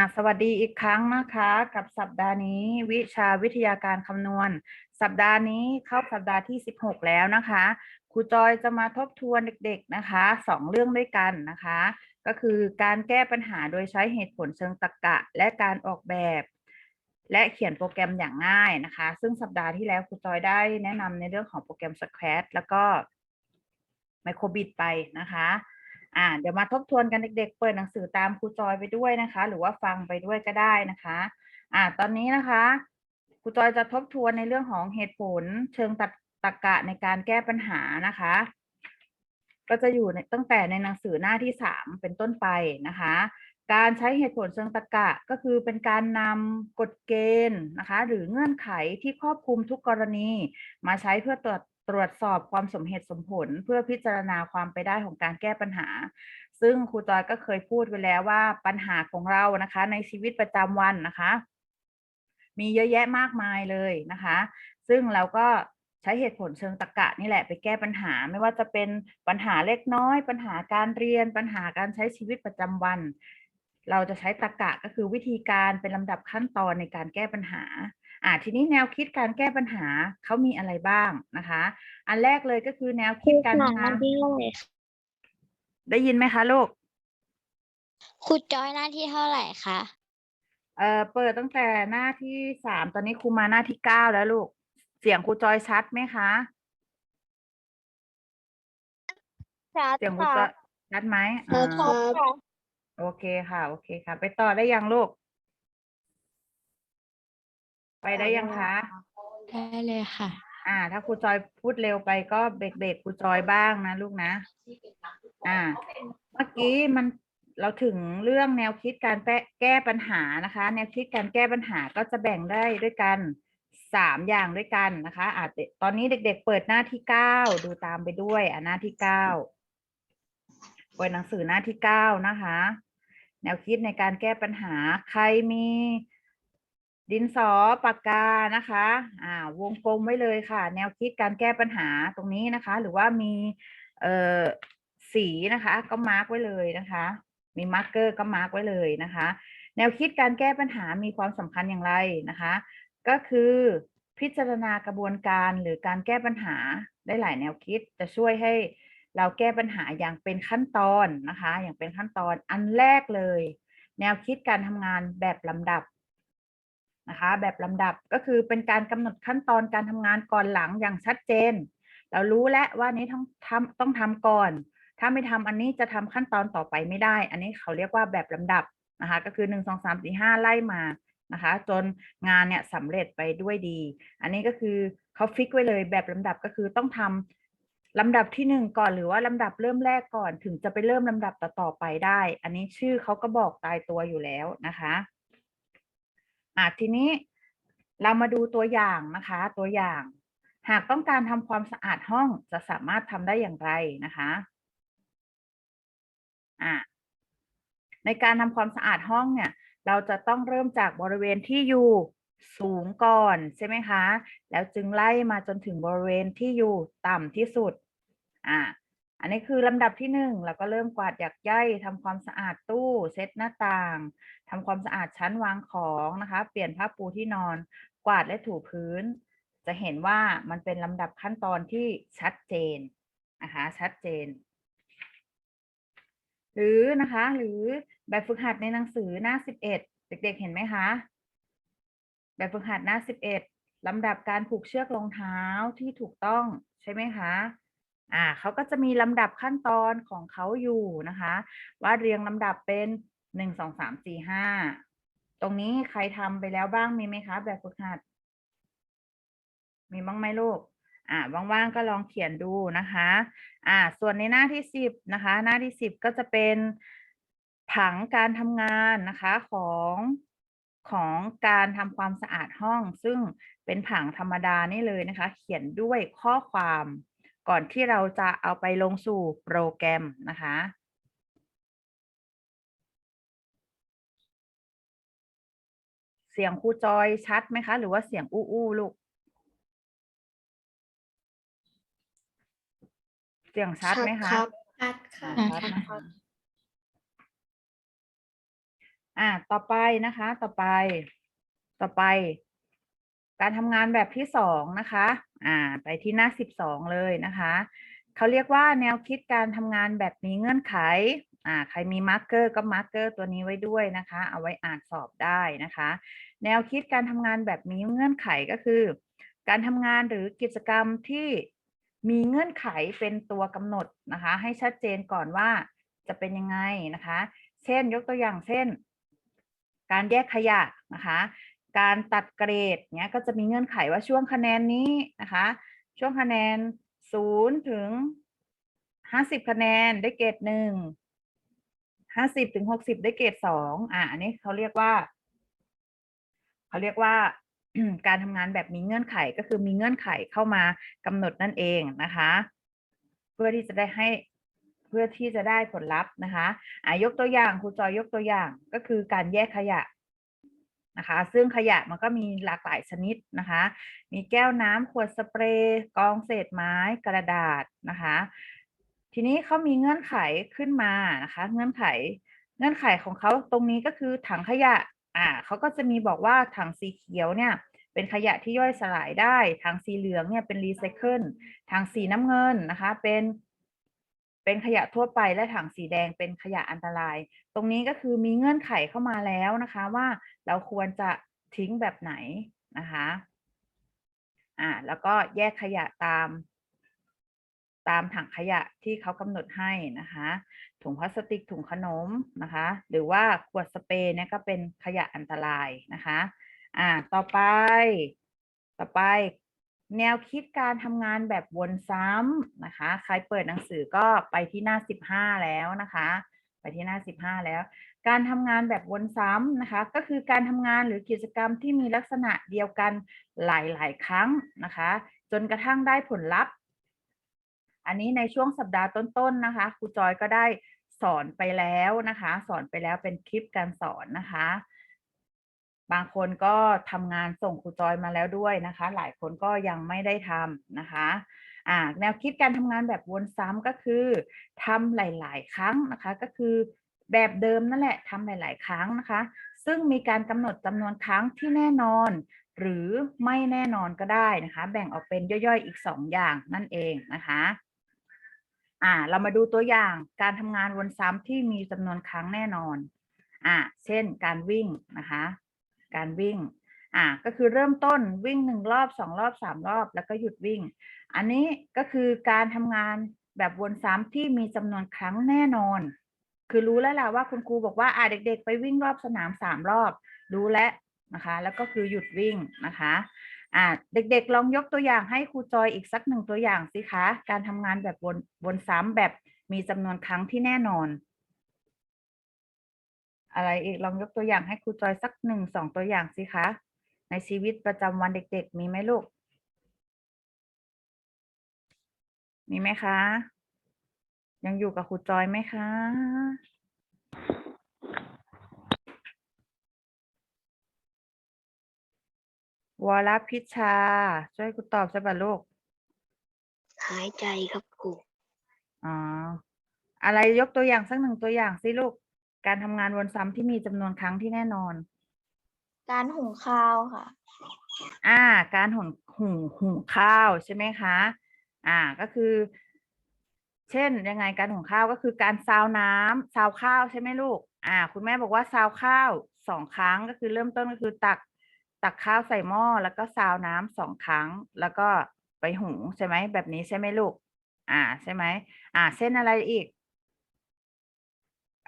าสวัสดีอีกครั้งนะคะกับสัปดาห์นี้วิชาวิทยาการคำนวณ สัปดาห์นี้เข้าสัปดาห์ที่ 16 แล้วนะคะครูจอยจะมาทบทวนเด็ก ๆนะคะสองเรื่องด้วยกันนะคะ ก็คือการแก้ปัญหาโดยใช้เหตุผลเชิงตรรกะ และการออกแบบ และเขียนโปรแกรมอย่างง่ายนะคะ ซึ่งสัปดาห์ที่แล้วครูจอยได้แนะนำในเรื่องของโปรแกรม Scratch แล้วก็ Microbit ไปนะคะ อ่าเดี๋ยวมาทบทวนกันเด็ก ๆ เปิดหนังสือตามครูจอยไปด้วยนะคะ หรือว่าฟังไปด้วยก็ได้นะคะอ่าตอนนี้นะคะครูจอยจะทบทวนในเรื่องของเหตุผล เชิงตรรตกะในการแก้ปัญหานะคะ ก็จะอยู่ตั้งแต่ในหนังสือหน้าที่สามเป็นต้นไปนะคะ การใช้เหตุผลเชิงตรรกะก็คือเป็นการนำกฎเกณฑ์นะคะ หรือเงื่อนไขที่ครอบคลุมทุกกรณี มาใช้เพื่อตรวจ ตรวจสอบความสมเหตุสมผล เพื่อพิจารณาความไปได้ของการแก้ปัญหา ซึ่งครูจอยก็เคยพูดไว้แล้วว่าปัญหาของเรานะคะ ในชีวิตประจำวันนะคะ มีเยอะแยะมากมายเลยนะคะ ซึ่งเราก็ใช้เหตุผลเชิงตรรกะนี่แหละไปแก้ปัญหาไม่ว่าจะเป็นปัญหาเล็กน้อย ปัญหาการเรียน ปัญหาการใช้ชีวิตประจำวัน เราจะใช้ตรรกะก็คือวิธีการเป็นลำดับขั้นตอนในการแก้ปัญหา อ่าทีนี้แนวคิดการแก้ปัญหาเขามีอะไรบ้างนะคะ อันแรกเลยก็คือแนวคิดการทำงานได้ยินไหมคะลูกครูจอยหน้าที่เท่าไหร่คะเอ่อเปิดตั้งแต่หน้าที่สามตอนนี้ครูมาหน้าที่เก้าแล้วลูก เสียงครูจอยชัดไหมคะชัดเสียงครูค่ะจอยชัดไหมชัอ่าดค่ะโอเคค่ะ โอเคค่ะ ไปต่อได้ยังลูก ไปได้ยังคะ ได้เลยค่ะ อ่า ถ้าครูจอยพูดเร็วไปก็เบรกเบรกครูจอยบ้างนะลูกนะ อ่า เมื่อกี้มันเราถึงเรื่องแนวคิดการแก้แก้ปัญหานะคะ แนวคิดการแก้ปัญหาก็จะแบ่งได้ด้วยกันสามอย่างด้วยกันนะคะอาจจะตอนนี้เด็ก ๆ เปิดหน้าที่เก้าดูตามไปด้วยอะหน้าที่เก้าเปิดหนังสือหน้าที่เก้านะคะ แนวคิดในการแก้ปัญหาใครมี ดินสอปากกานะคะอ่าวงกลมไว้เลยค่ะ แนวคิดการแก้ปัญหาตรงนี้นะคะ หรือว่ามีเอ่อสีนะคะก็มาร์กไว้เลยนะคะ มีมาร์กเกอร์ก็มาร์กไว้เลยนะคะ แนวคิดการแก้ปัญหามีความสำคัญอย่างไรนะคะ ก็คือพิจารณากระบวนการหรือการแก้ปัญหาได้หลายแนวคิดจะช่วยให้เราแก้ปัญหาอย่างเป็นขั้นตอนนะคะ อย่างเป็นขั้นตอนอันแรกเลย แนวคิดการทำงานแบบลำดับ นะคะ แบบลำดับก็คือเป็นการกำหนดขั้นตอนการทำงานก่อนหลังอย่างชัดเจน เรารู้แล้วว่านี้ต้องทำต้องทำก่อน ถ้าไม่ทำอันนี้จะทำขั้นตอนต่อไปไม่ได้ อันนี้เขาเรียกว่าแบบลำดับนะคะ ก็คือหนึ่งสองสามสี่ห้าไล่มานะคะ จนงานเนี่ยสำเร็จไปด้วยดี อันนี้ก็คือเขาฟิกไว้เลยแบบลำดับก็คือต้องทำลำดับที่หนึ่งก่อนหรือว่าลำดับเริ่มแรกก่อนถึงจะไปเริ่มลำดับต่อๆไปได้ อันนี้ชื่อเขาก็บอกตายตัวอยู่แล้วนะคะ อะทีนี้เรามาดูตัวอย่างนะคะ ตัวอย่าง หากต้องการทำความสะอาดห้องจะสามารถทำได้อย่างไรนะคะอ่าในการทำความสะอาดห้องเนี่ย เราจะต้องเริ่มจากบริเวณที่อยู่สูงก่อนใช่ไหมคะ แล้วจึงไล่มาจนถึงบริเวณที่อยู่ต่ำที่สุด อ่า อันนี้คือลำดับที่หนึ่งเราก็เริ่มกวาดหยักใยทำความสะอาดตู้เช็ดหน้าต่างทำความสะอาดชั้นวางของนะคะ เปลี่ยนผ้าปูที่นอน กวาดและถูพื้น จะเห็นว่ามันเป็นลำดับขั้นตอนที่ชัดเจนนะคะชัดเจน หรือนะคะหรือแบบฝึกหัดในหนังสือหน้าสิบเอ็ดเด็กๆเห็นไหมคะแบบฝึกหัดหน้าสิบเอ็ดลำดับการผูกเชือกรองเท้าที่ถูกต้องใช่ไหมคะ อ่าเขาก็จะมีลำดับขั้นตอนของเขาอยู่นะคะ ว่าเรียงลำดับเป็นหนึ่งสองสามสี่ห้าตรงนี้ใครทำไปแล้วบ้างมีไหมคะแบบฝึกหัด มีบ้างไหมลูกอ่าว่างๆก็ลองเขียนดูนะคะอ่าส่วนในหน้าที่สิบนะคะ หน้าที่สิบก็จะเป็นผังการทำงานนะคะของของการทำความสะอาดห้อง ซึ่งเป็นผังธรรมดานี่เลยนะคะ เขียนด้วยข้อความ ก่อนที่เราจะเอาไปลงสู่โปรแกรมนะคะ เสียงครูจอยชัดไหมคะ หรือว่าเสียงอู้อู้ลูก เสียงชัดไหมคะชัดค่ะอ่าชัดนะคะอ่าต่อไปนะคะ ต่อไป ต่อไป การทำงานแบบที่สองนะคะ อ่าไปที่หน้าสิบสองเลยนะคะเขาเรียกว่าแนวคิดการทำงานแบบมีเงื่อนไขอ่าใครมีมาร์กเกอร์ก็มาร์กเกอร์ตัวนี้ไว้ด้วยนะคะ เอาไว้อ่านสอบได้นะคะ แนวคิดการทำงานแบบมีเงื่อนไขก็คือ การทำงานหรือกิจกรรมที่มีเงื่อนไขเป็นตัวกำหนดนะคะ ให้ชัดเจนก่อนว่าจะเป็นยังไงนะคะ เช่นยกตัวอย่างเช่น การแยกขยะนะคะ การตัดเกรดเนี้ยก็จะมีเงื่อนไขว่าช่วงคะแนนนี้นะคะ ช่วงคะแนนศูนย์ถึงห้าสิบคะแนนได้เกรดหนึ่งห้าสิบถึงหกสิบได้เกรดสองอ่าอันนี้เขาเรียกว่าเขาเรียกว่าการทำงานแบบมีเงื่อนไขก็คือมีเงื่อนไขเข้ามากำหนดนั่นเองนะคะ เพื่อที่จะได้ให้เพื่อที่จะได้ผลลัพธ์นะคะอ่ายกตัวอย่างครูจอยยกตัวอย่างก็คือการแยกขยะ นะคะ ซึ่งขยะมันก็มีหลากหลายชนิดนะคะ มีแก้วน้ำขวดสเปรย์กองเศษไม้กระดาษนะคะ ทีนี้เขามีเงื่อนไขขึ้นมานะคะ เงื่อนไขเงื่อนไขของเขาตรงนี้ก็คือถังขยะอ่าเขาก็จะมีบอกว่าถังสีเขียวเนี่ยเป็นขยะที่ย่อยสลายได้ ถังสีเหลืองเนี่ยเป็นรีไซเคิลถังสีน้ำเงินนะคะ เป็น เป็นขยะทั่วไปและถังสีแดงเป็นขยะอันตราย ตรงนี้ก็คือมีเงื่อนไขเข้ามาแล้วนะคะว่าเราควรจะทิ้งแบบไหนนะคะอ่าแล้วก็แยกขยะตาม ตามถังขยะที่เขากำหนดให้นะคะ ถุงพลาสติกถุงขนมนะคะ หรือว่าขวดสเปรย์เนี่ยก็เป็นขยะอันตรายนะคะ อ่าต่อไป ต่อไป แนวคิดการทำงานแบบวนซ้ำนะคะ ใครเปิดหนังสือก็ไปที่หน้าสิบห้าแล้วนะคะ ไปที่หน้าสิบห้าแล้ว การทำงานแบบวนซ้ำนะคะ ก็คือการทำงานหรือกิจกรรมที่มีลักษณะเดียวกันหลาย ๆ ครั้งนะคะ จนกระทั่งได้ผลลัพธ์ อันนี้ในช่วงสัปดาห์ต้น ๆนะคะครูจอยก็ได้สอนไปแล้วนะคะ สอนไปแล้วเป็นคลิปการสอนนะคะ บางคนก็ทำงานส่งครูจอยมาแล้วด้วยนะคะ หลายคนก็ยังไม่ได้ทำนะคะอ่าแนวคิดการทำงานแบบวนซ้ำก็คือทำหลาย ๆ ครั้งนะคะ ก็คือแบบเดิมนั่นแหละทำหลาย ๆ ครั้งนะคะ ซึ่งมีการกำหนดจำนวนครั้งที่แน่นอน หรือไม่แน่นอนก็ได้นะคะ แบ่งออกเป็นย่อย ๆ อีกสองอย่างนั่นเองนะคะอ่าเรามาดูตัวอย่างการทำงานวนซ้ำที่มีจำนวนครั้งแน่นอนอ่าเช่นการวิ่งนะคะ การวิ่งอ่าก็คือเริ่มต้นวิ่งหนึ่งรอบสองรอบสามรอบ แล้วก็หยุดวิ่ง อันนี้ก็คือการทำงานแบบวนซ้ำที่มีจำนวนครั้งแน่นอน คือรู้แล้วล่ะว่าคุณครูบอกว่าอ่าเด็ก ๆ ไปวิ่งรอบสนามสามรอบ รู้แล้วนะคะ แล้วก็คือหยุดวิ่งนะคะอ่าเด็กๆ ลองยกตัวอย่างให้ครูจอยอีกสักหนึ่งตัวอย่างสิคะ การทำงานแบบวนวนซ้ำแบบมีจำนวนครั้งที่แน่นอน อะไรอีกลองยกตัวอย่างให้ครูจอยสักหนึ่งสองตัวอย่างสิคะ ในชีวิตประจำวันเด็กๆ มีไหมลูก มีไหมคะ ยังอยู่กับครูจอยไหมคะ วรพิชา ช่วยครูตอบสักบัดลูก หายใจครับครูอ๋อ อะไรยกตัวอย่างสักหนึ่งตัวอย่างสิลูก การทำงานวนซ้ำที่มีจำนวนครั้งที่แน่นอน การหุงข้าวค่ะ อ่า การหุงหุงหุงข้าวใช่ไหมคะ อ่าก็คือ เช่นยังไงการหุงข้าวก็คือการซาวน้ำซาวข้าวใช่ไหมลูก อ่า คุณแม่บอกว่าซาวข้าวสองครั้งก็คือเริ่มต้นก็คือตักตักข้าวใส่หม้อแล้วก็ซาวน้ำสองครั้ง แล้วก็ไปหุงใช่ไหมแบบนี้ใช่ไหมลูก อ่าใช่ไหมอ่า เช่นอะไรอีก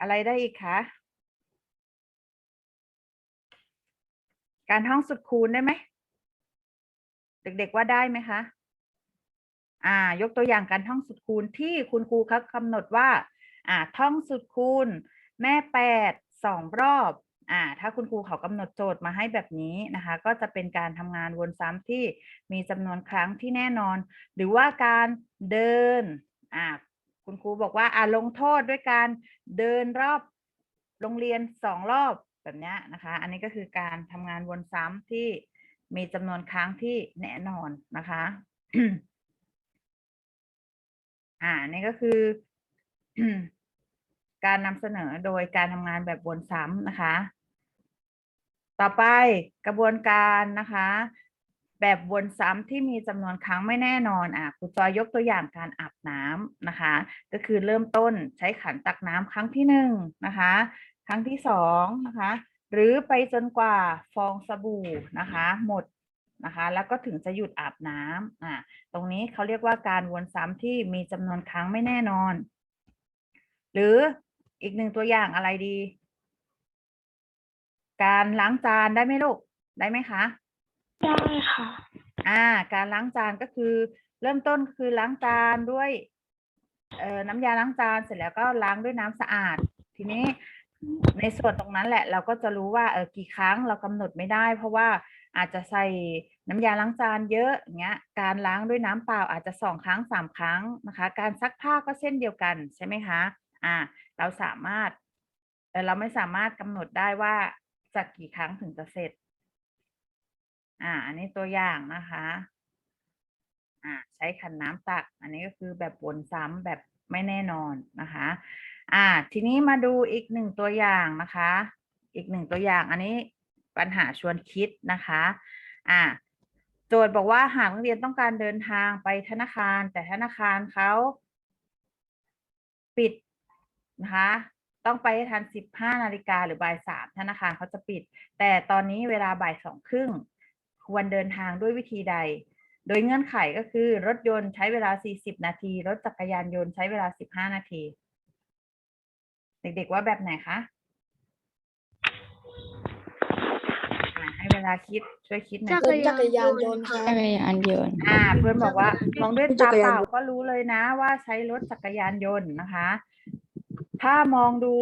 อะไรได้อีกคะ การท่องสุดคูณได้ไหม เด็กๆว่าได้ไหมคะ อ่า ยกตัวอย่างการท่องสุดคูณที่คุณครูเขากำหนดว่า อ่า ท่องสุดคูณ แม่แปดสองรอบ อ่า ถ้าคุณครูเขากำหนดโจทย์มาให้แบบนี้นะคะ ก็จะเป็นการทำงานวนซ้ำที่มีจำนวนครั้งที่แน่นอน หรือว่าการเดิน อ่า คุณครูบอกว่าอ่าลงโทษด้วยการเดินรอบโรงเรียนสองรอบแบบเนี้ยนะคะ อันนี้ก็คือการทำงานวนซ้ำที่มีจำนวนครั้งที่แน่นอนนะคะ อ่า นี่ก็คือการนำเสนอโดยการทำงานแบบวนซ้ำนะคะ ต่อไปกระบวนการนะคะ แบบวนซ้ำที่มีจำนวนครั้งไม่แน่นอนอะครูจอยยกตัวอย่างการอาบน้ำนะคะ ก็คือเริ่มต้นใช้ขันตักน้ำครั้งที่หนึ่งนะคะ ครั้งที่สองนะคะ หรือไปจนกว่าฟองสบู่นะคะ หมดนะคะ แล้วก็ถึงจะหยุดอาบน้ำอะตรงนี้เขาเรียกว่าการวนซ้ำที่มีจำนวนครั้งไม่แน่นอน หรืออีกหนึ่งตัวอย่างอะไรดี การล้างจานได้ไหมลูกได้ไหมคะ ได้ค่ะ อ่า การล้างจานก็คือ เริ่มต้นคือล้างจานด้วย เอ่อน้ำยาล้างจานเสร็จแล้วก็ล้างด้วยน้ำสะอาด ทีนี้ในส่วนตรงนั้นแหละ เราก็จะรู้ว่าเออกี่ครั้งเรากำหนดไม่ได้ เพราะว่าอาจจะใส่น้ำยาล้างจานเยอะอย่างเงี้ย การล้างด้วยน้ำเปล่าอาจจะสองครั้งสามครั้งนะคะ การซักผ้าก็เช่นเดียวกันใช่ไหมคะ อ่า เราสามารถเออเราไม่สามารถกำหนดได้ว่าจะกี่ครั้งถึงจะเสร็จ อ่า อันนี้ตัวอย่างนะคะ อ่า ใช้ขันน้ำตัก อันนี้ก็คือแบบวนซ้ำแบบไม่แน่นอนนะคะ อ่า ทีนี้มาดูอีกหนึ่งตัวอย่างนะคะ อีกหนึ่งตัวอย่าง อันนี้ปัญหาชวนคิดนะคะ อ่าโจทย์บอกว่าหากนักเรียนต้องการเดินทางไปธนาคาร แต่ธนาคารเขาปิดนะคะต้องไปทันสิบห้านาฬิกาหรือบ่ายสามธนาคารเขาจะปิด แต่ตอนนี้เวลาบ่ายสองครึ่ง ควรเดินทางด้วยวิธีใด โดยเงื่อนไขก็คือรถยนต์ใช้เวลา 40 นาที รถจักรยานยนต์ใช้เวลา 15 นาที เด็กๆว่าแบบไหนคะอ่าให้เวลาคิดช่วยคิดหน่อย จักรยานยนต์ค่ะจักรยานยนต์อ่า เพื่อนบอกว่ามองด้วยจัตากรเปยานล่ายนต์ก็รู้เลยนะว่าใช้รถจักรยานยนต์นะคะ ถ้ามองดู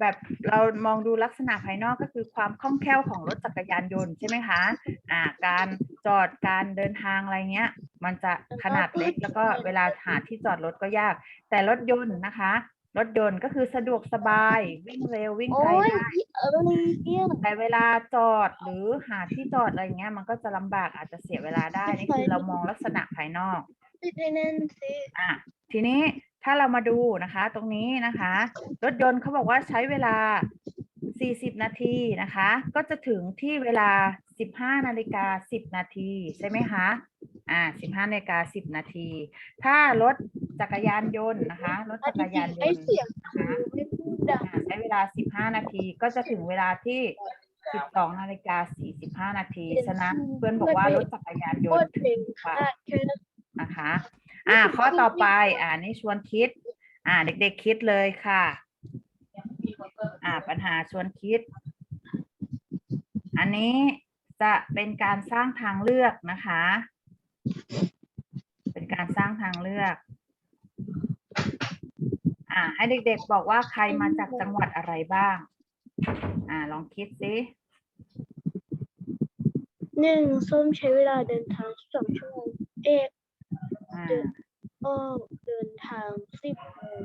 แบบเรามองดูลักษณะภายนอกก็คือความคล่องแคล่วของรถจักรยานยนต์ใช่ไหมคะอ่าการจอดการเดินทางอะไรเงี้ย มันจะขนาดเล็กแล้วก็เวลาหาที่จอดรถก็ยาก แต่รถยนต์นะคะ รถยนต์ก็คือสะดวกสบายวิ่งเร็ววิ่งไกลได้เออเนี่ยแต่เวลาจอดหรือหาที่จอดอะไรเงี้ย มันก็จะลำบากอาจจะเสียเวลาได้นี่คือเรามองลักษณะภายนอกติดในนั้นสิอะทีนี้ ถ้าเรามาดูนะคะ ตรงนี้นะคะ รถยนต์เขาบอกว่าใช้เวลา 40 นาทีนะคะ ก็จะถึงที่เวลา 15นาฬิกา10 นาทีใช่ไหมคะอ่า15นาฬิกา10 นาที ถ้ารถจักรยานยนต์นะคะ รถจักรยานยไอ้นต์เสียงนะคะไม่พูดดังอ่าใช้เวลา 15 นาทีก็จะถึงเวลาที่12นาฬิกา45 นาที ฉะนั้นเพื่อนบอกว่ารถจักรยานยโคนตต์รเด็กค่ะแค่นะคะ อ่า ข้อต่อไป อ่านี่ชวนคิด อ่า เด็กๆคิดเลยค่ะ อ่า ปัญหาชวนคิด อันนี้จะเป็นการสร้างทางเลือกนะคะ เป็นการสร้างทางเลือก อ่า ให้เด็กๆบอกว่าใครมาจากจังหวัดอะไรบ้าง อ่า ลองคิดสิหนึ่งส้มใช้เวลาเดินทางสองชั่วโมงเอก อ่าก็เดินทางสิบโมง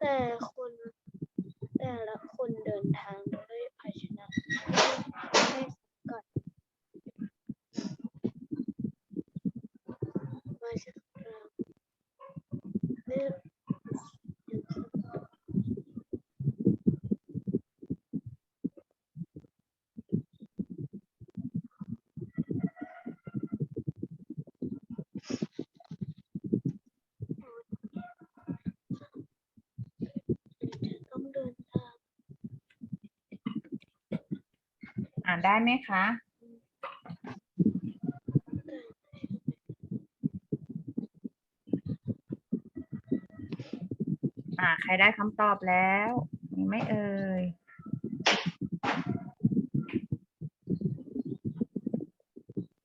แต่คนแต่ละคนเดินทางด้วยภาชนะไม่กัดมาจากกลางเลือกต้องเดินทาง อ่าน ได้ไหมคะ อ่า ใครได้คำตอบแล้วมีไหม่เอ่ย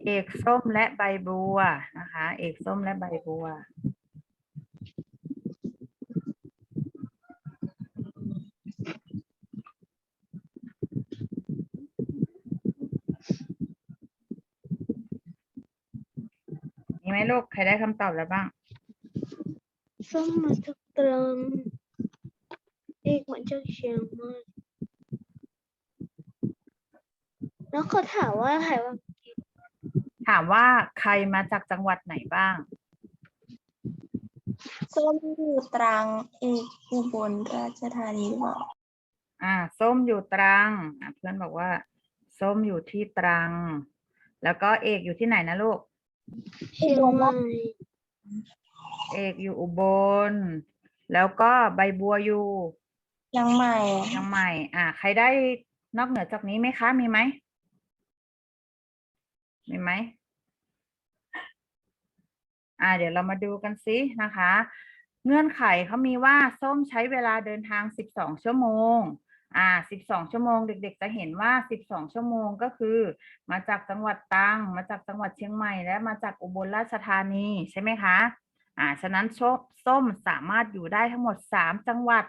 เอกส้มและใบบัวนะคะ เอกส้มและใบบัว มีไหมลูกใครได้คำตอบแล้วบ้างส้มมาจากตรังเอกมาจากเชียงใหม่แล้วเขาถามว่าใครว่าถามว่าใครมาจากจังหวัดไหนบ้างส้มอยู่ตรังเอกอุบลราชธานีหรือเปล่าอ่า ส้มอยู่ตรังอะเพื่อนบอกว่า ส้มอยู่ที่ตรัง แล้วก็เอกอยู่ที่ไหนนะลูก เชียงใหม่เอกอยู่อุบล แล้วก็ใบบัวอยู่ยังใหม่เชียงใหม่ อ่า ใครได้นอกเหนือจากนี้ไหมคะ มีไหม มีไหม อ่า เดี๋ยวเรามาดูกันซินะคะ เงื่อนไขเขามีว่าส้มใช้เวลาเดินทาง 12 ชั่วโมง อ่า12 ชั่วโมง เด็ก ๆ จะเห็นว่า 12 ชั่วโมงก็คือ มาจากจังหวัดตรัง มาจากจังหวัดเชียงใหม่ และมาจากอุบลราชธานีใช่ไหมคะ อ่า ฉะนั้นชส้มสามารถอยู่ได้ทั้งหมด 3 จังหวัด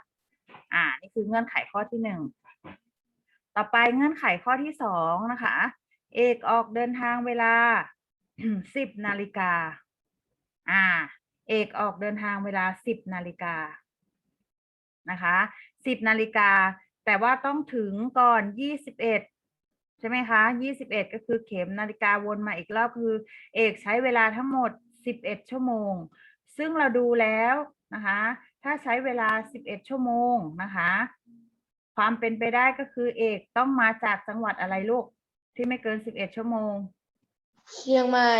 อ่า นี่คือเงื่อนไขข้อที่หนึ่งต่อไปเงื่อนไขข้อที่สองนะคะ เอกออกเดินทางเวลาสิบนาฬิกา อ่า เอกออกเดินทางเวลาสิบนาฬิกา นะคะสิบนาฬิกา แต่ว่าต้องถึงก่อนยี่สิบเอ็ดใช่ไหมคะยี่สิบเอ็ดก็คือเข็มนาฬิกาวนมาอีกรอบคือ เอกใช้เวลาทั้งหมดสิบเอ็ดชั่วโมง ซึ่งเราดูแล้วนะคะ ถ้าใช้เวลาสิบเอ็ดชั่วโมงนะคะ ความเป็นไปได้ก็คือเอกต้องมาจากจังหวัดอะไรลูก ที่ไม่เกินสิบเอ็ดชั่วโมง เชียงใหม่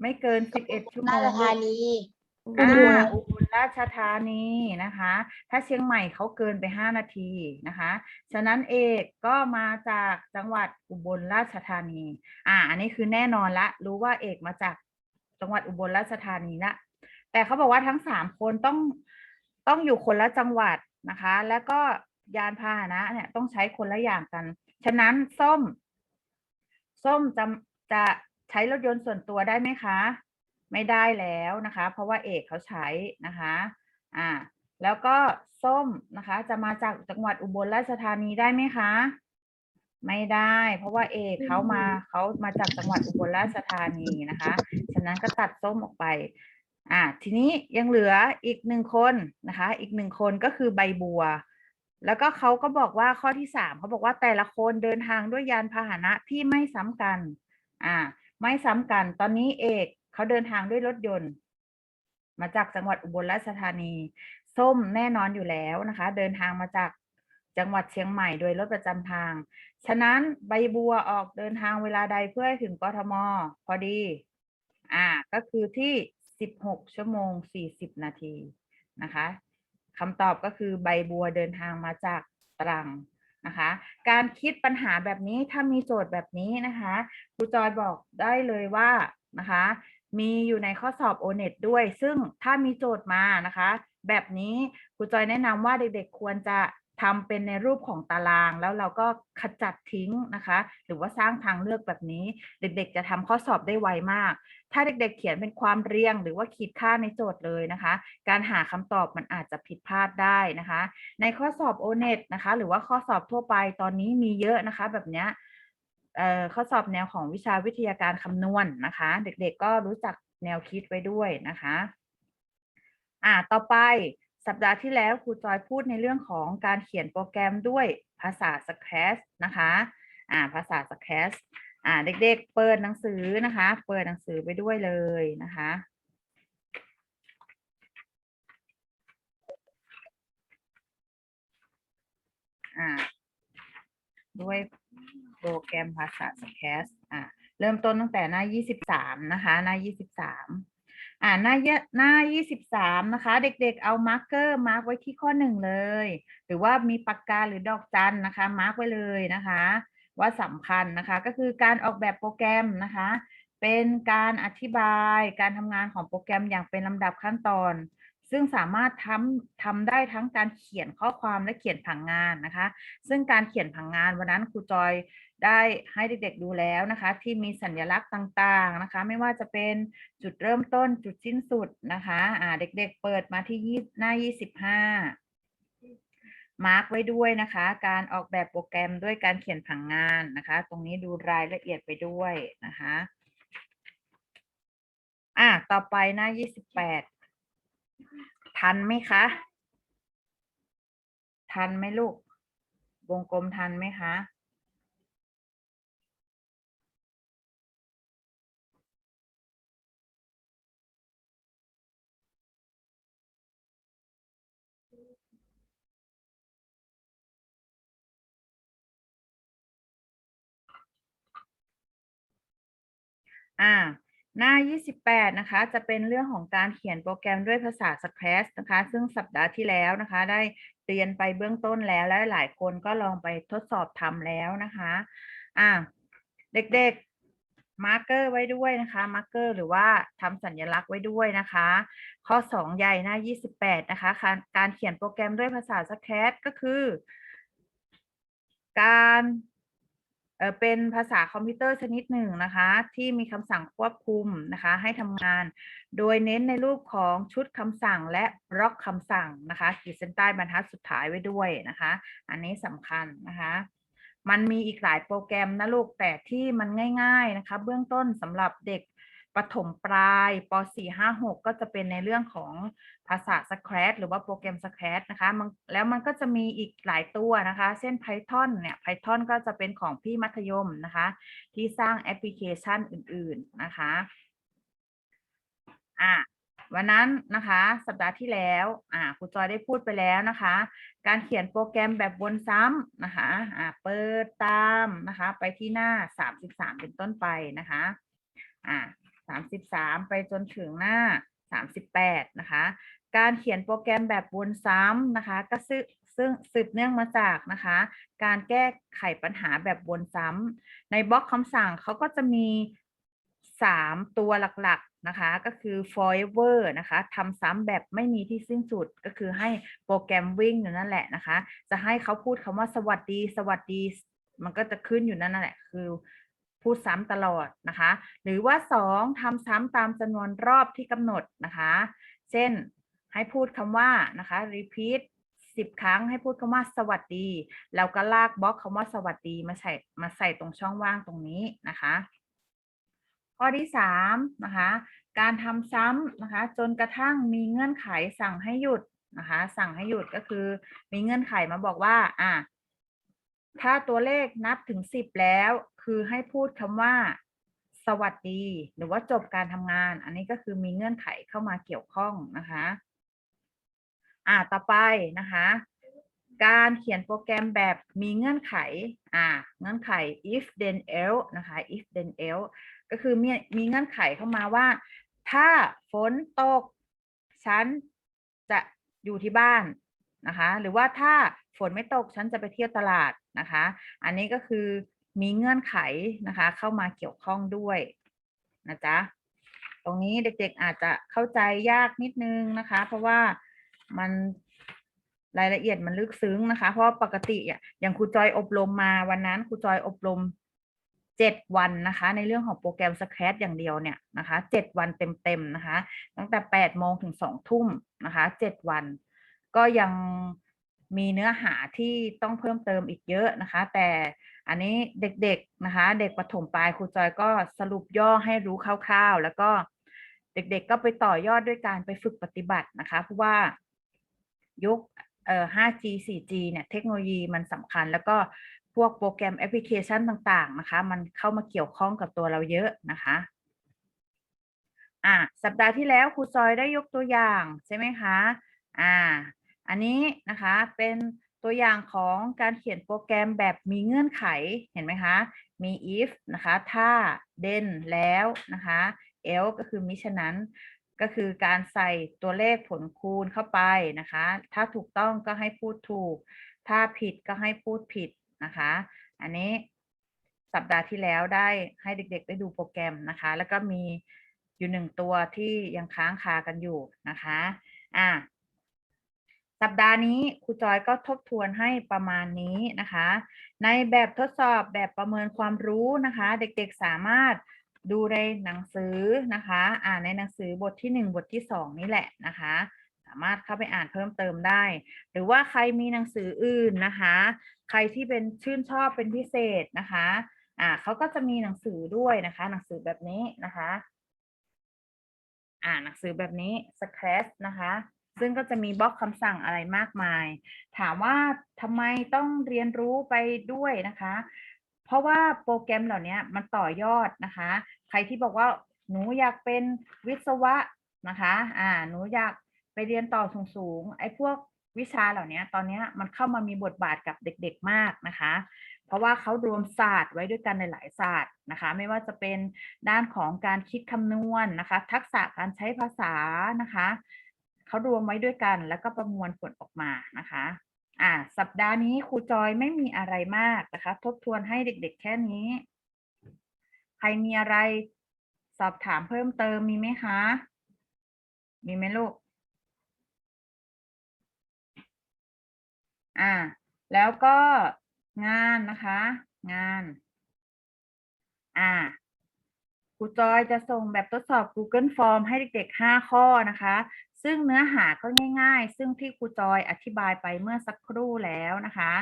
ไม่เกินสิบเอ็ดชั่วโมรางชธานี อ่าอุบลอุบลราชธานีนะคะ ถ้าเชียงใหม่เขาเกินไปห้านาทีนะคะ ฉะนั้นเอกก็มาจากจังหวัดอุบลราชธานี อ่า อันนี้คือแน่นอนละ รู้ว่าเอกมาจากจังหวัดอุบลราชธานีละแต่เขาบอกว่าทั้งสามคนต้องต้องอยู่คนละจังหวัดนะคะ แล้วก็ยานพาหนะเนี่ยต้องใช้คนละอย่างกัน ฉะนั้นส้ม ส้มจะจะใช้รถยนต์ส่วนตัวได้ไหมคะ ไม่ได้แล้วนะคะ เพราะว่าเอกเขาใช้นะคะอ่าแล้วก็ส้มนะคะ จะมาจากจังหวัดอุบลราชธานีได้ไหมคะ ไม่ได้ เพราะว่าเอกเขามาเขามาจากจังหวัดอุบลราชธานีนะคะ ฉะนั้นก็ตัดส้มออกไปอ่าทีนี้ยังเหลืออีกหนึ่งคนนะคะ อีกหนึ่งคนก็คือใบบัว แล้วก็เขาก็บอกว่าข้อที่สามเขาบอกว่าแต่ละคนเดินทางด้วยยานพาหนะที่ไม่ซ้ำกันอ่าไม่ซ้ำกัน ตอนนี้เอก เขาเดินทางด้วยรถยนต์ มาจากจังหวัดอุบลราชธานี ส้มแน่นอนอยู่แล้วนะคะ เดินทางมาจากจังหวัดเชียงใหม่โดยรถประจำทาง ฉะนั้นใบบัวออกเดินทางเวลาใดเพื่อให้ถึงกทม พอดี อ่า ก็คือที่ 16 ชั่วโมง 40 นาทีนะคะคำตอบก็คือใบบัวเดินทางมาจากตรังนะคะ การคิดปัญหาแบบนี้ถ้ามีโจทย์แบบนี้นะคะครูจอยบอกได้เลยว่านะคะ มีอยู่ในข้อสอบ o n e t ด้วย ซึ่งถ้ามีโจทย์มานะคะ แบบนี้ครูจอยแนะนำว่าเด็กๆ ควรจะทำเป็นในรูปของตาราง แล้วเราก็ขจัดทิ้งนะคะ หรือว่าสร้างทางเลือกแบบนี้ เด็กๆ จะทำข้อสอบได้ไวมาก ถ้าเด็กๆ เขียนเป็นความเรียง หรือว่าขีดค่าในโจทย์เลยนะคะ การหาคำตอบมันอาจจะผิดพลาดได้นะคะ ในข้อสอบ o n e t นะคะ หรือว่าข้อสอบทั่วไปตอนนี้มีเยอะนะคะ แบบเนี้ย ข้อสอบแนวของวิชาวิทยาการคำนวณนะคะ เด็กๆก็รู้จักแนวคิดไว้ด้วยนะคะอ่าต่อไปสัปดาห์ที่แล้วครูจอยพูดในเรื่องของการเขียนโปรแกรมด้วยภาษา s c r a t นะคะอ่าภาษา s c r a t อ่าเด็กๆ เปิดหนังสือนะคะ เปิดหนังสือไปด้วยเลยนะคะอ่าด้วย โปรแกรมภาษา Scratch อ่าเริ่มต้นตั้งแต่หน้า 23 นะคะ หน้า 23 อ่าหน้าเยหน้า 23 นะคะ เด็กๆ เอามาร์กเกอร์มาร์กไว้ที่ข้อหนึ่งเลย หรือว่ามีปากกาหรือดอกจันนะคะ มาร์กไว้เลยนะคะ ว่าสำคัญนะคะ ก็คือการออกแบบโปรแกรมนะคะ เป็นการอธิบายการทำงานของโปรแกรมอย่างเป็นลำดับขั้นตอน ซึ่งสามารถทำทำได้ทั้งการเขียนข้อความและเขียนผังงานนะคะ ซึ่งการเขียนผังงานวันนั้นครูจอย ได้ให้เด็กๆดูแล้วนะคะ ที่มีสัญลักษณ์ต่างๆนะคะ ไม่ว่าจะเป็นจุดเริ่มต้นจุดสิ้นสุดนะคะอ่าเด็กๆเปิดมาที่ยี่หน้า 25 มาร์กไว้ด้วยนะคะ การออกแบบโปรแกรมด้วยการเขียนผังงานนะคะ ตรงนี้ดูรายละเอียดไปด้วยนะคะอ่าต่อไปหน้า 28 ทันไหมคะ ทันไหมลูก วงกลมทันไหมคะ อ่า หน้า 28 นะคะ จะเป็นเรื่องของการเขียนโปรแกรมด้วยภาษา Scratch นะคะ ซึ่งสัปดาห์ที่แล้วนะคะ ได้เรียนไปเบื้องต้นแล้ว และหลายคนก็ลองไปทดสอบทำแล้วนะคะ อ่า เด็กๆ มาร์กเกอร์ไว้ด้วยนะคะ มาร์กเกอร์หรือว่าทำสัญลักษณ์ไว้ด้วยนะคะ ข้อ 2 ใหญ่หน้า 28 นะคะ การเขียนโปรแกรมด้วยภาษา Scratch ก็คือ การ เป็นภาษาคอมพิวเตอร์ชนิดหนึ่งนะคะ ที่มีคำสั่งควบคุมนะคะ ให้ทำงาน โดยเน้นในรูปของชุดคำสั่งและบล็อกคำสั่งนะคะขีดเส้นใต้บรรทัดสุดท้ายไว้ด้วยนะคะ อันนี้สำคัญนะคะ มันมีอีกหลายโปรแกรมนะลูกแต่ที่มันง่าย ๆนะคะ เบื้องต้นสำหรับเด็ก ประถมปลายป .4 5 6 ก็จะเป็นในเรื่องของภาษา Scratch หรือว่าโปรแกรม Scratch นะคะแล้วมันก็จะมีอีกหลายตัวนะคะ เช่น Python เนี่ย Python ก็จะเป็นของพี่มัธยมนะคะ ที่สร้างแอปพลิเคชันอื่นๆนะคะอะวันนั้นนะคะสัปดาห์ที่แล้วอ่าครูจอยได้พูดไปแล้วนะคะ การเขียนโปรแกรมแบบวนซ้ำนะคะอ่าเปิดตามนะคะ ไปที่หน้า 33 เป็นต้นไปนะคะอ่า 33 ไปจนถึงหน้า 38 นะคะ การเขียนโปรแกรมแบบวนซ้ำนะคะ ก็ซึ่งซึ่งสืบเนื่องมาจากนะคะ การแก้ไขปัญหาแบบวนซ้ำในบล็อกคำสั่งเขาก็จะมีสามตัวหลักๆนะคะ ก็คือ forever นะคะทำซ้ำแบบไม่มีที่สิ้นสุดก็คือให้โปรแกรมวิ่งอยู่นั่นแหละนะคะ จะให้เขาพูดคำว่าสวัสดี สวัสดี มันก็จะขึ้นอยู่นั่นแหละคือ พูดซ้ำตลอดนะคะ หรือว่าสองทำซ้ำตามจำนวนรอบที่กำหนดนะคะ เช่นให้พูดคำว่านะคะ repeat สิบครั้งให้พูดคำว่าสวัสดี แล้วก็ลากบล็อกคำว่าสวัสดีมาใส่มาใส่ตรงช่องว่างตรงนี้นะคะ ข้อที่สามนะคะการทำซ้ำนะคะ จนกระทั่งมีเงื่อนไขสั่งให้หยุดนะคะ สั่งให้หยุดก็คือ มีเงื่อนไขมาบอกว่า อะถ้าตัวเลขนับถึงสิบแล้ว คือให้พูดคำว่า สวัสดี หรือว่าจบการทำงาน อันนี้ก็คือมีเงื่อนไขเข้ามาเกี่ยวข้องนะคะ อ่าต่อไปนะคะ การเขียนโปรแกรมแบบมีเงื่อนไข อ่า เงื่อนไข if then else นะคะ if then else ก็คือมีมีเงื่อนไขเข้ามาว่า ถ้าฝนตก ฉันจะอยู่ที่บ้านนะคะ หรือว่าถ้าฝนไม่ตกฉันจะไปเที่ยวตลาดนะคะ อันนี้ก็คือ มีเงื่อนไขนะคะ เข้ามาเกี่ยวข้องด้วยนะจ๊ะตรงนี้เด็กๆอาจจะเข้าใจยากนิดนึงนะคะ เพราะว่ามันรายละเอียดมันลึกซึ้งนะคะ เพราะปกติอะอย่างครูจอยอบรมมาวันนั้นครูจอยอบรมเจ็ดวันนะคะ ในเรื่องของโปรแกรม Scratch อย่างเดียวเนี่ยนะคะเจ็ดวันเต็มๆนะคะ ตั้งแต่แปดโมงถึงสองทุ่มนะคะเจ็ดวัน ก็ยังมีเนื้อหาที่ต้องเพิ่มเติมอีกเยอะนะคะ แต่ อันนี้เด็กๆนะคะ เด็กประถมปลายครูจอยก็สรุปย่อให้รู้คร่าวๆ แล้วก็เด็กๆก็ไปต่อยอดด้วยการไปฝึกปฏิบัตินะคะเพราะว่ายุคเอ่อ 5G 4G เนี่ยเทคโนโลยีมันสำคัญ แล้วก็พวกโปรแกรมแอปพลิเคชันต่างๆนะคะ มันเข้ามาเกี่ยวข้องกับตัวเราเยอะนะคะอ่าสัปดาห์ที่แล้วครูจอยได้ยกตัวอย่างใช่ไหมคะอ่าอันนี้นะคะเป็น ตัวอย่างของการเขียนโปรแกรมแบบมีเงื่อนไขเห็นไหมคะ มี if นะคะ ถ้า then แล้วนะคะ else ก็คือมิฉะนั้นก็คือการใส่ตัวเลขผลคูณเข้าไปนะคะ ถ้าถูกต้องก็ให้พูดถูก ถ้าผิดก็ให้พูดผิดนะคะ อันนี้สัปดาห์ที่แล้วได้ให้เด็กๆ ได้ดูโปรแกรมนะคะ แล้วก็มีอยู่หนึ่งตัวที่ยังค้างคากันอยู่นะคะ อ่า สัปดาห์นี้ครูจอยก็ทบทวนให้ประมาณนี้นะคะ ในแบบทดสอบแบบประเมินความรู้นะคะ เด็กๆสามารถดูในหนังสือนะคะ อ่านในหนังสือบทที่หนึ่งบทที่สองนี่แหละนะคะ สามารถเข้าไปอ่านเพิ่มเติมได้ หรือว่าใครมีหนังสืออื่นนะคะ ใครที่เป็นชื่นชอบเป็นพิเศษนะคะอ่าเขาก็จะมีหนังสือด้วยนะคะ หนังสือแบบนี้นะคะ อ่าหนังสือแบบนี้ Scratch นะคะ ซึ่งก็จะมีบล็อกคำสั่งอะไรมากมาย ถามว่าทำไมต้องเรียนรู้ไปด้วยนะคะ เพราะว่าโปรแกรมเหล่านี้มันต่อยอดนะคะ ใครที่บอกว่าหนูอยากเป็นวิศวะนะคะอ่าหนูอยากไปเรียนต่อสูงๆไอ้พวกวิชาเหล่านี้ตอนนี้มันเข้ามามีบทบาทกับเด็กๆมากนะคะ เพราะว่าเขารวมศาสตร์ไว้ด้วยกันในหลายศาสตร์นะคะ ไม่ว่าจะเป็นด้านของการคิดคำนวณนะคะ ทักษะการใช้ภาษานะคะ เขารวมไว้ด้วยกัน แล้วก็ประมวลผลออกมานะคะอ่าสัปดาห์นี้ครูจอยไม่มีอะไรมากนะคะ ทบทวนให้เด็กๆ แค่นี้ ใครมีอะไรสอบถามเพิ่มเติมมีไหมคะ มีไหมลูก อ่า แล้วก็งานนะคะ งาน อ่า ครูจอยจะส่งแบบทดสอบ Google Form ให้เด็กๆ 5 ข้อนะคะ ซึ่งเนื้อหาก็ง่ายๆ ซึ่งที่ครูจอยอธิบายไปเมื่อสักครู่แล้วนะคะ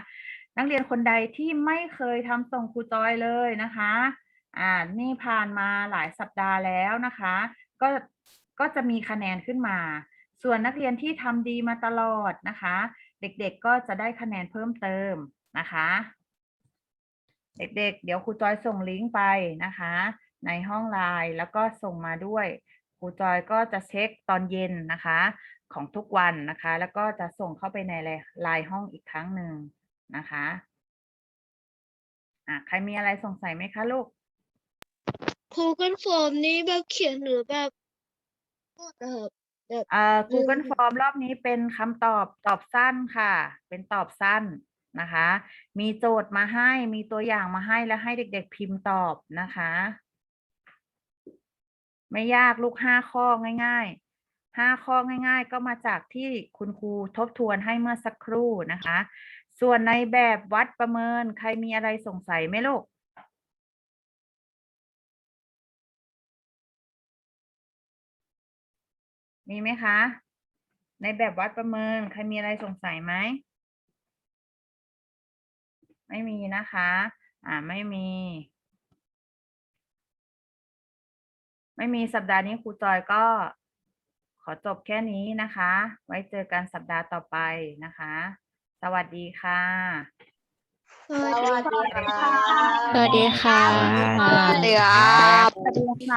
นักเรียนคนใดที่ไม่เคยทำส่งครูจอยเลยนะคะ อ่า นี่ผ่านมาหลายสัปดาห์แล้วนะคะ ก็ ก็จะมีคะแนนขึ้นมา ส่วนนักเรียนที่ทำดีมาตลอดนะคะ เด็กๆ ก็จะได้คะแนนเพิ่มเติมนะคะ เด็กๆ เดี๋ยวครูจอยส่งลิงก์ไปนะคะ ในห้องไลน์แล้วก็ส่งมาด้วยครูจอยก็จะเช็คตอนเย็นนะคะ ของทุกวันนะคะ แล้วก็จะส่งเข้าไปในไลน์ห้องอีกครั้งหนึ่งนะคะอะใครมีอะไรสงสัยไหมคะลูก Google Form นี้แบบเขียนหรือแบบพูดนะครับเอ่อ Google อืม Form รอบนี้เป็นคำตอบตอบสั้นค่ะ เป็นตอบสั้นนะคะ มีโจทย์มาให้มีตัวอย่างมาให้แล้วให้เด็กๆพิมพ์ตอบนะคะ ไม่ยากลูกห้าข้อง่ายๆห้าข้อง่าย ๆ ก็มาจากที่คุณครูทบทวนให้เมื่อสักครู่นะคะ ส่วนในแบบวัดประเมินใครมีอะไรสงสัยไหมลูกมีไหมคะ ในแบบวัดประเมิน ใครมีอะไรสงสัยไหม ไม่มีนะคะ อ่า ไม่มี ไม่มีสัปดาห์นี้ครูจอยก็ขอจบแค่นี้นะคะ ไว้เจอกันสัปดาห์ต่อไปนะคะ สวัสดีค่ะ สวัสดีค่ะ สวัสดีค่ะ สวัสดีครับ สวัสดีค่ะ